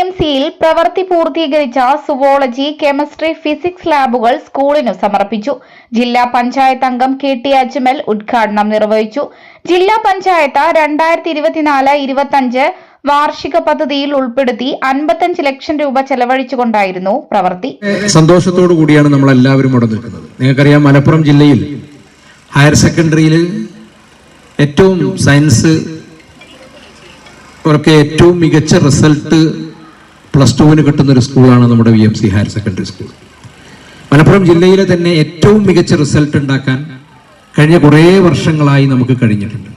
M സിയിൽ പ്രവൃത്തി പൂർത്തീകരിച്ച സുവോളജി കെമിസ്ട്രി ഫിസിക്സ് ലാബുകൾ സ്കൂളിനു സമർപ്പിച്ചു. ജില്ലാ പഞ്ചായത്ത് അംഗം കെ ടി അജ്മൽ ഉദ്ഘാടനം നിർവഹിച്ചു. ജില്ലാ പഞ്ചായത്ത് രണ്ടായിരത്തി ഇരുപത്തിനാല് ഇരുപത്തിയഞ്ച് വാർഷിക പദ്ധതിയിൽ ഉൾപ്പെടുത്തി അൻപത്തഞ്ച് ലക്ഷം രൂപ ചെലവഴിച്ചുകൊണ്ടായിരുന്നു പ്രവൃത്തി. സന്തോഷത്തോടു കൂടിയാണ് നമ്മൾ എല്ലാവരും നിൽക്കുന്നത്. നിങ്ങൾക്കറിയാം മലപ്പുറം ജില്ലയിൽ ഹയർ സെക്കൻഡറിയിൽ ഏറ്റവും സയൻസ് ഒക്കെ ഏറ്റവും മികച്ച റിസൾട്ട് പ്ലസ് ടുവിന് കിട്ടുന്ന ഒരു സ്കൂളാണ് നമ്മുടെ V M C higher secondary school. Malappuram ജില്ലയിലെ തന്നെ ഏറ്റവും മികച്ച റിസൾട്ട് ഉണ്ടാക്കാൻ കഴിഞ്ഞ കുറേ വർഷങ്ങളായി നമുക്ക് കഴിഞ്ഞിട്ടുണ്ട്.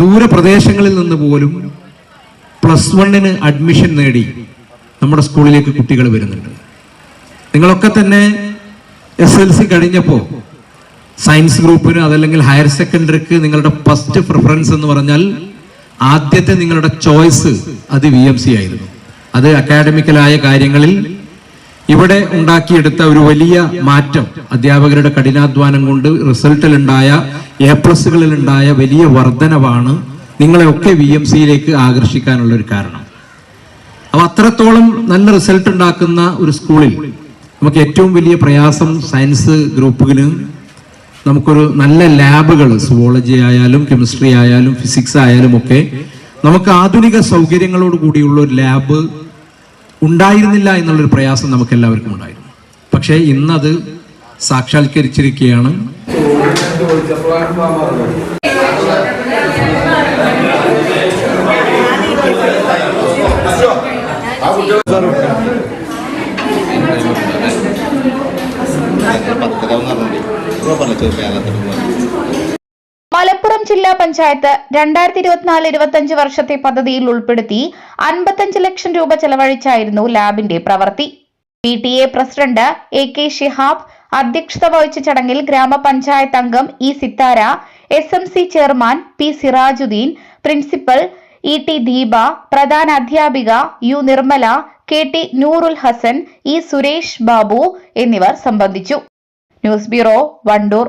ദൂരപ്രദേശങ്ങളിൽ നിന്ന് പോലും പ്ലസ് വണ്ണിന് അഡ്മിഷൻ നേടി നമ്മുടെ സ്കൂളിലേക്ക് കുട്ടികൾ വരുന്നുണ്ട്. നിങ്ങളൊക്കെ തന്നെ എസ് എൽ സി കഴിഞ്ഞപ്പോൾ സയൻസ് ഗ്രൂപ്പിന് അതല്ലെങ്കിൽ ഹയർ സെക്കൻഡറിക്ക് നിങ്ങളുടെ ഫസ്റ്റ് പ്രിഫറൻസ് എന്ന് പറഞ്ഞാൽ ആദ്യത്തെ നിങ്ങളുടെ ചോയ്സ് അത് വി എം സി ആയിരുന്നു. അത് അക്കാഡമിക്കലായ കാര്യങ്ങളിൽ ഇവിടെ ഉണ്ടാക്കിയെടുത്ത ഒരു വലിയ മാറ്റം. അധ്യാപകരുടെ കഠിനാധ്വാനം കൊണ്ട് റിസൾട്ടിലുണ്ടായ എ പ്ലസുകളിലുണ്ടായ വലിയ വർധനവാണ് നിങ്ങളെയൊക്കെ വി എം സിയിലേക്ക് ആകർഷിക്കാനുള്ള ഒരു കാരണം. അപ്പൊ അത്രത്തോളം നല്ല റിസൾട്ട് ഉണ്ടാക്കുന്ന ഒരു സ്കൂളിൽ നമുക്ക് ഏറ്റവും വലിയ പ്രയാസം സയൻസ് ഗ്രൂപ്പുകളിൽ നമുക്കൊരു നല്ല ലാബുകൾ സുവോളജി ആയാലും കെമിസ്ട്രി ആയാലും ഫിസിക്സ് ആയാലും ഒക്കെ നമുക്ക് ആധുനിക സൗകര്യങ്ങളോട് കൂടിയുള്ള ഒരു ലാബ് ഉണ്ടായിരുന്നില്ല എന്നുള്ളൊരു പ്രയാസം നമുക്ക് എല്ലാവർക്കും ഉണ്ടായിരുന്നു പക്ഷേ ഇന്നത് സാക്ഷാത്കരിച്ചിരിക്കുകയാണ് മലപ്പുറം ജില്ലാ പഞ്ചായത്ത് രണ്ടായിരത്തി ഇരുപത്തിനാല് ഇരുപത്തഞ്ച് വർഷത്തെ പദ്ധതിയിൽ ഉൾപ്പെടുത്തി അൻപത്തഞ്ച് ലക്ഷം രൂപ ചെലവഴിച്ചായിരുന്നു ലാബിന്റെ പ്രവൃത്തി. P T A president A K Shihab അധ്യക്ഷത വഹിച്ച ചടങ്ങിൽ ഗ്രാമപഞ്ചായത്ത് അംഗം E Sithara S M C chairman P Sirajuddin principal E T Deepa പ്രധാന അധ്യാപിക U Nirmala K T Noorul Hasan E Suresh Babu എന്നിവർ സംബന്ധിച്ചു. News bureau Wandoor.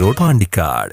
Road Pandikkad